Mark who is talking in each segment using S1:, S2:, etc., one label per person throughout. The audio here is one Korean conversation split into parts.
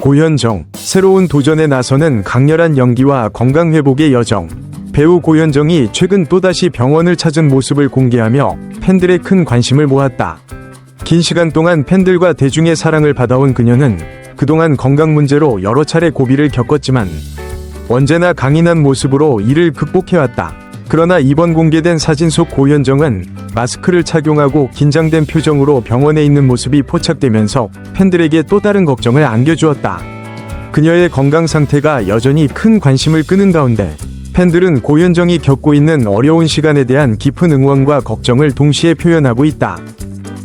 S1: 고현정, 새로운 도전에 나서는 강렬한 연기와 건강 회복의 여정. 배우 고현정이 최근 또다시 병원을 찾은 모습을 공개하며 팬들의 큰 관심을 모았다. 긴 시간 동안 팬들과 대중의 사랑을 받아온 그녀는 그동안 건강 문제로 여러 차례 고비를 겪었지만 언제나 강인한 모습으로 이를 극복해왔다. 그러나 이번 공개된 사진 속 고현정은 마스크를 착용하고 긴장된 표정으로 병원에 있는 모습이 포착되면서 팬들에게 또 다른 걱정을 안겨주었다. 그녀의 건강 상태가 여전히 큰 관심을 끄는 가운데 팬들은 고현정이 겪고 있는 어려운 시간에 대한 깊은 응원과 걱정을 동시에 표현하고 있다.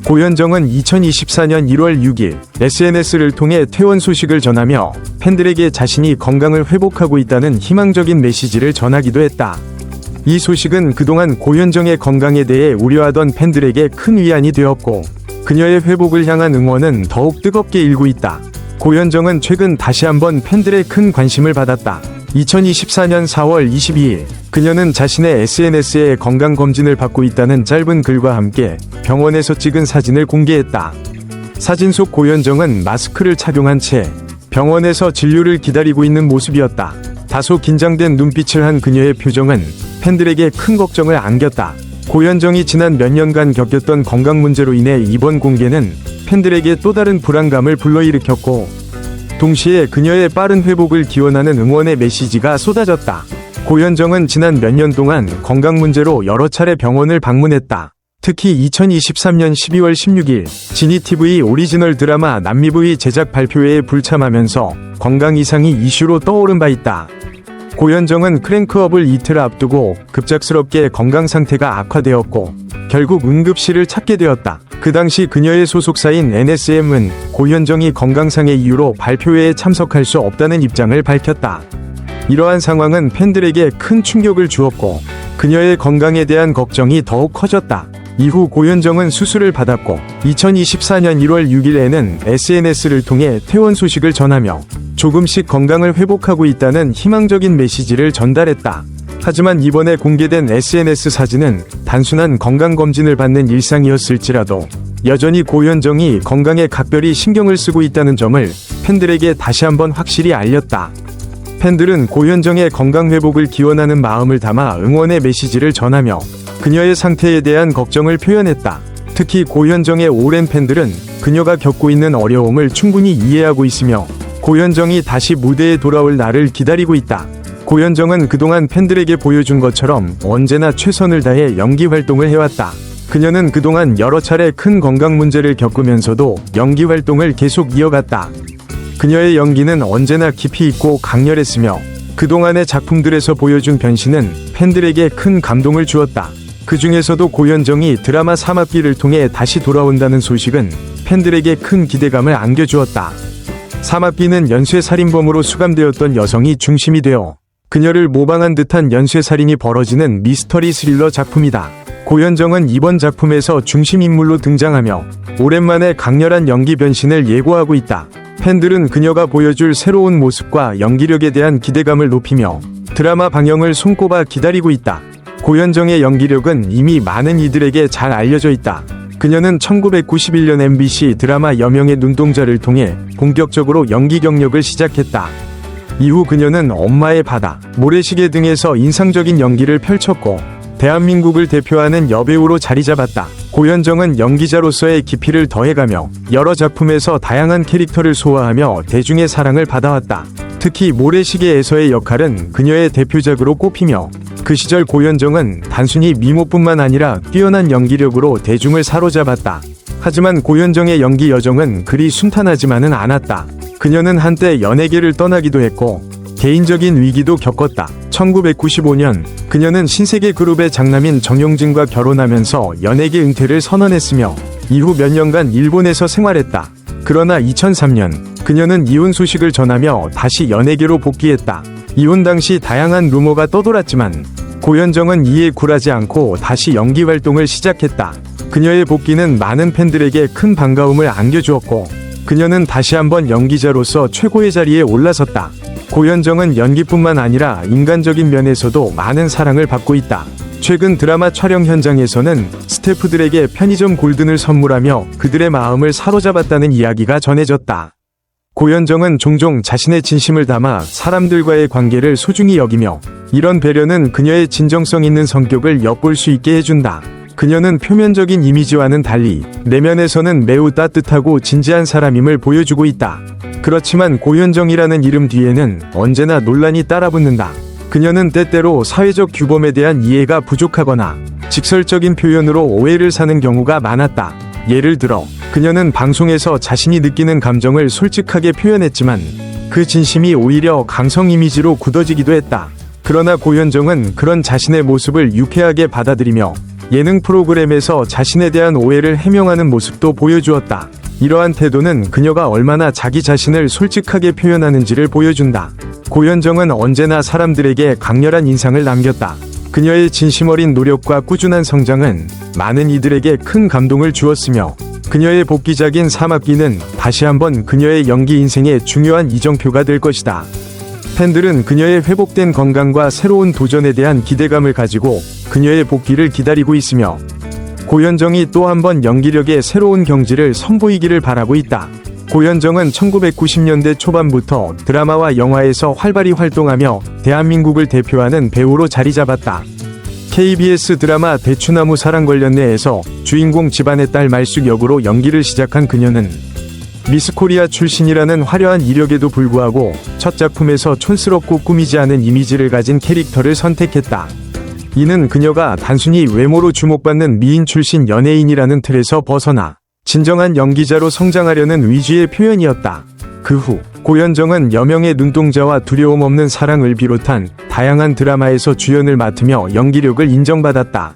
S1: 고현정은 2024년 1월 6일 SNS를 통해 퇴원 소식을 전하며 팬들에게 자신이 건강을 회복하고 있다는 희망적인 메시지를 전하기도 했다. 이 소식은 그동안 고현정의 건강에 대해 우려하던 팬들에게 큰 위안이 되었고 그녀의 회복을 향한 응원은 더욱 뜨겁게 일고 있다. 고현정은 최근 다시 한번 팬들의 큰 관심을 받았다. 2024년 4월 22일 그녀는 자신의 SNS에 건강검진을 받고 있다는 짧은 글과 함께 병원에서 찍은 사진을 공개했다. 사진 속 고현정은 마스크를 착용한 채 병원에서 진료를 기다리고 있는 모습이었다. 다소 긴장된 눈빛을 한 그녀의 표정은 팬들에게 큰 걱정을 안겼다. 고현정이 지난 몇 년간 겪었던 건강 문제로 인해 이번 공개는 팬들에게 또 다른 불안감을 불러일으켰고 동시에 그녀의 빠른 회복을 기원하는 응원의 메시지가 쏟아졌다. 고현정은 지난 몇 년 동안 건강 문제로 여러 차례 병원을 방문했다. 특히 2023년 12월 16일 지니TV 오리지널 드라마 남미부의 제작 발표회에 불참하면서 건강 이상이 이슈로 떠오른 바 있다. 고현정은 크랭크업을 이틀 앞두고 급작스럽게 건강 상태가 악화되었고 결국 응급실을 찾게 되었다. 그 당시 그녀의 소속사인 NSM은 고현정이 건강상의 이유로 발표회에 참석할 수 없다는 입장을 밝혔다. 이러한 상황은 팬들에게 큰 충격을 주었고 그녀의 건강에 대한 걱정이 더욱 커졌다. 이후 고현정은 수술을 받았고 2024년 1월 6일에는 SNS를 통해 퇴원 소식을 전하며 조금씩 건강을 회복하고 있다는 희망적인 메시지를 전달했다. 하지만 이번에 공개된 SNS 사진은 단순한 건강검진을 받는 일상이었을지라도 여전히 고현정이 건강에 각별히 신경을 쓰고 있다는 점을 팬들에게 다시 한번 확실히 알렸다. 팬들은 고현정의 건강 회복을 기원하는 마음을 담아 응원의 메시지를 전하며 그녀의 상태에 대한 걱정을 표현했다. 특히 고현정의 오랜 팬들은 그녀가 겪고 있는 어려움을 충분히 이해하고 있으며 고현정이 다시 무대에 돌아올 날을 기다리고 있다. 고현정은 그동안 팬들에게 보여준 것처럼 언제나 최선을 다해 연기 활동을 해왔다. 그녀는 그동안 여러 차례 큰 건강 문제를 겪으면서도 연기 활동을 계속 이어갔다. 그녀의 연기는 언제나 깊이 있고 강렬했으며 그동안의 작품들에서 보여준 변신은 팬들에게 큰 감동을 주었다. 그 중에서도 고현정이 드라마 사막비를 통해 다시 돌아온다는 소식은 팬들에게 큰 기대감을 안겨주었다. 사막비는 연쇄살인범으로 수감되었던 여성이 중심이 되어 그녀를 모방한 듯한 연쇄살인이 벌어지는 미스터리 스릴러 작품이다. 고현정은 이번 작품에서 중심 인물로 등장하며 오랜만에 강렬한 연기 변신을 예고하고 있다. 팬들은 그녀가 보여줄 새로운 모습과 연기력에 대한 기대감을 높이며 드라마 방영을 손꼽아 기다리고 있다. 고현정의 연기력은 이미 많은 이들에게 잘 알려져 있다. 그녀는 1991년 MBC 드라마 여명의 눈동자를 통해 본격적으로 연기 경력을 시작했다. 이후 그녀는 엄마의 바다, 모래시계 등에서 인상적인 연기를 펼쳤고 대한민국을 대표하는 여배우로 자리 잡았다. 고현정은 연기자로서의 깊이를 더해가며 여러 작품에서 다양한 캐릭터를 소화하며 대중의 사랑을 받아왔다. 특히 모래시계에서의 역할은 그녀의 대표작으로 꼽히며 그 시절 고현정은 단순히 미모뿐만 아니라 뛰어난 연기력으로 대중을 사로잡았다. 하지만 고현정의 연기 여정은 그리 순탄하지만은 않았다. 그녀는 한때 연예계를 떠나기도 했고 개인적인 위기도 겪었다. 1995년 그녀는 신세계 그룹의 장남인 정용진과 결혼하면서 연예계 은퇴를 선언했으며 이후 몇 년간 일본에서 생활했다. 그러나 2003년 그녀는 이혼 소식을 전하며 다시 연예계로 복귀했다. 이혼 당시 다양한 루머가 떠돌았지만 고현정은 이에 굴하지 않고 다시 연기 활동을 시작했다. 그녀의 복귀는 많은 팬들에게 큰 반가움을 안겨주었고 그녀는 다시 한번 연기자로서 최고의 자리에 올라섰다. 고현정은 연기뿐만 아니라 인간적인 면에서도 많은 사랑을 받고 있다. 최근 드라마 촬영 현장에서는 스태프들에게 편의점 골든을 선물하며 그들의 마음을 사로잡았다는 이야기가 전해졌다. 고현정은 종종 자신의 진심을 담아 사람들과의 관계를 소중히 여기며 이런 배려는 그녀의 진정성 있는 성격을 엿볼 수 있게 해준다. 그녀는 표면적인 이미지와는 달리 내면에서는 매우 따뜻하고 진지한 사람임을 보여주고 있다. 그렇지만 고현정이라는 이름 뒤에는 언제나 논란이 따라붙는다. 그녀는 때때로 사회적 규범에 대한 이해가 부족하거나 직설적인 표현으로 오해를 사는 경우가 많았다. 예를 들어, 그녀는 방송에서 자신이 느끼는 감정을 솔직하게 표현했지만 그 진심이 오히려 강성 이미지로 굳어지기도 했다. 그러나 고현정은 그런 자신의 모습을 유쾌하게 받아들이며 예능 프로그램에서 자신에 대한 오해를 해명하는 모습도 보여주었다. 이러한 태도는 그녀가 얼마나 자기 자신을 솔직하게 표현하는지를 보여준다. 고현정은 언제나 사람들에게 강렬한 인상을 남겼다. 그녀의 진심 어린 노력과 꾸준한 성장은 많은 이들에게 큰 감동을 주었으며 그녀의 복귀작인 사막기는 다시 한번 그녀의 연기 인생의 중요한 이정표가 될 것이다. 팬들은 그녀의 회복된 건강과 새로운 도전에 대한 기대감을 가지고 그녀의 복귀를 기다리고 있으며 고현정이 또 한 번 연기력의 새로운 경지를 선보이기를 바라고 있다. 고현정은 1990년대 초반부터 드라마와 영화에서 활발히 활동하며 대한민국을 대표하는 배우로 자리 잡았다. KBS 드라마 대추나무 사랑 관련내에서 주인공 집안의 딸 말숙 역으로 연기를 시작한 그녀는 미스코리아 출신이라는 화려한 이력에도 불구하고 첫 작품에서 촌스럽고 꾸미지 않은 이미지를 가진 캐릭터를 선택했다. 이는 그녀가 단순히 외모로 주목받는 미인 출신 연예인이라는 틀에서 벗어나 진정한 연기자로 성장하려는 위주의 표현이었다. 그 후 고현정은 여명의 눈동자와 두려움 없는 사랑을 비롯한 다양한 드라마에서 주연을 맡으며 연기력을 인정받았다.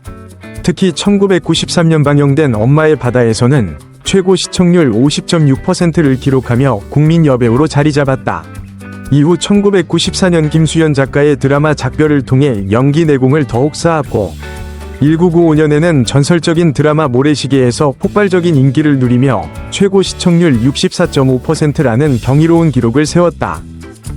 S1: 특히 1993년 방영된 엄마의 바다에서는 최고 시청률 50.6%를 기록하며 국민 여배우로 자리 잡았다. 이후 1994년 김수현 작가의 드라마 작별을 통해 연기 내공을 더욱 쌓았고 1995년에는 전설적인 드라마 모래시계에서 폭발적인 인기를 누리며 최고 시청률 64.5%라는 경이로운 기록을 세웠다.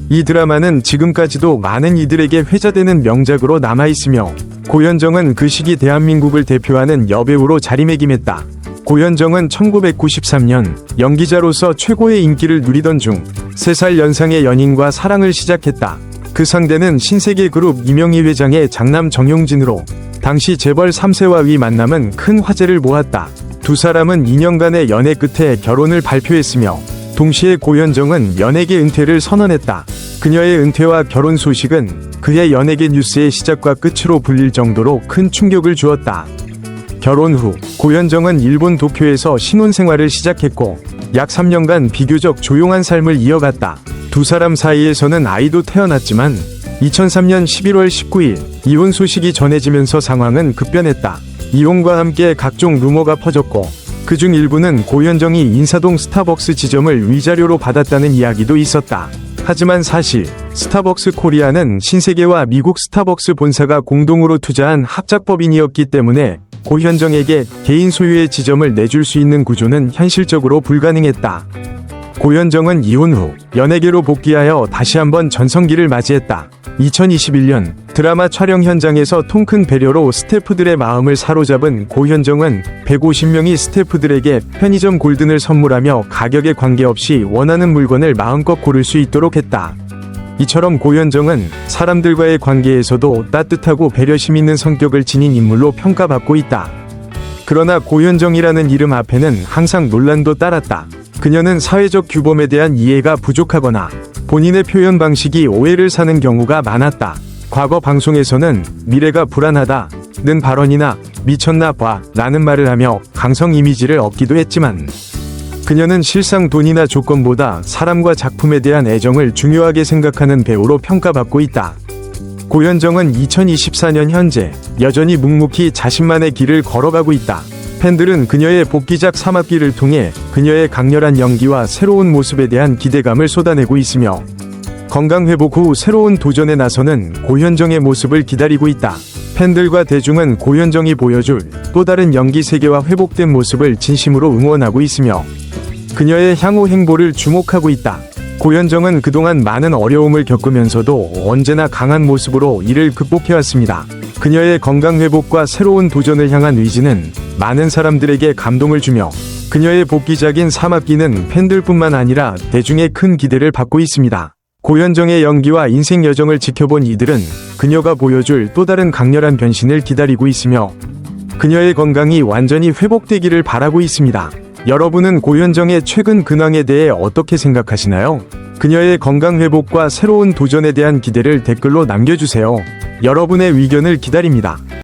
S1: 이 드라마는 지금까지도 많은 이들에게 회자되는 명작으로 남아있으며 고현정은 그 시기 대한민국을 대표하는 여배우로 자리매김했다. 고현정은 1993년 연기자로서 최고의 인기를 누리던 중 3살 연상의 연인과 사랑을 시작했다. 그 상대는 신세계 그룹 이명희 회장의 장남 정용진으로 당시 재벌 3세와 위 만남은 큰 화제를 모았다. 두 사람은 2년간의 연애 끝에 결혼을 발표했으며 동시에 고현정은 연예계 은퇴를 선언했다. 그녀의 은퇴와 결혼 소식은 그의 연예계 뉴스의 시작과 끝으로 불릴 정도로 큰 충격을 주었다. 결혼 후 고현정은 일본 도쿄에서 신혼생활을 시작했고 약 3년간 비교적 조용한 삶을 이어갔다. 두 사람 사이에서는 아이도 태어났지만 2003년 11월 19일 이혼 소식이 전해지면서 상황은 급변했다. 이혼과 함께 각종 루머가 퍼졌고 그중 일부는 고현정이 인사동 스타벅스 지점을 위자료로 받았다는 이야기도 있었다. 하지만 사실 스타벅스 코리아는 신세계와 미국 스타벅스 본사가 공동으로 투자한 합작법인이었기 때문에 고현정에게 개인 소유의 지점을 내줄 수 있는 구조는 현실적으로 불가능했다. 고현정은 이혼 후 연예계로 복귀하여 다시 한번 전성기를 맞이했다. 2021년 드라마 촬영 현장에서 통큰 배려로 스태프들의 마음을 사로잡은 고현정은 150명이 스태프들에게 편의점 골든을 선물하며 가격에 관계없이 원하는 물건을 마음껏 고를 수 있도록 했다. 이처럼 고현정은 사람들과의 관계에서도 따뜻하고 배려심 있는 성격을 지닌 인물로 평가받고 있다. 그러나 고현정이라는 이름 앞에는 항상 논란도 따랐다. 그녀는 사회적 규범에 대한 이해가 부족하거나 본인의 표현 방식이 오해를 사는 경우가 많았다. 과거 방송에서는 미래가 불안하다. 는 발언이나 미쳤나 봐. 라는 말을 하며 강성 이미지를 얻기도 했지만 그녀는 실상 돈이나 조건보다 사람과 작품에 대한 애정을 중요하게 생각하는 배우로 평가받고 있다. 고현정은 2024년 현재 여전히 묵묵히 자신만의 길을 걸어가고 있다. 팬들은 그녀의 복귀작 사막기를 통해 그녀의 강렬한 연기와 새로운 모습에 대한 기대감을 쏟아내고 있으며 건강 회복 후 새로운 도전에 나서는 고현정의 모습을 기다리고 있다. 팬들과 대중은 고현정이 보여줄 또 다른 연기 세계와 회복된 모습을 진심으로 응원하고 있으며 그녀의 향후 행보를 주목하고 있다. 고현정은 그동안 많은 어려움을 겪으면서도 언제나 강한 모습으로 이를 극복해왔습니다. 그녀의 건강 회복과 새로운 도전을 향한 의지는 많은 사람들에게 감동을 주며 그녀의 복귀작인 사막기는 팬들뿐만 아니라 대중의 큰 기대를 받고 있습니다. 고현정의 연기와 인생 여정을 지켜본 이들은 그녀가 보여줄 또 다른 강렬한 변신을 기다리고 있으며 그녀의 건강이 완전히 회복되기를 바라고 있습니다. 여러분은 고현정의 최근 근황에 대해 어떻게 생각하시나요? 그녀의 건강 회복과 새로운 도전에 대한 기대를 댓글로 남겨주세요. 여러분의 의견을 기다립니다.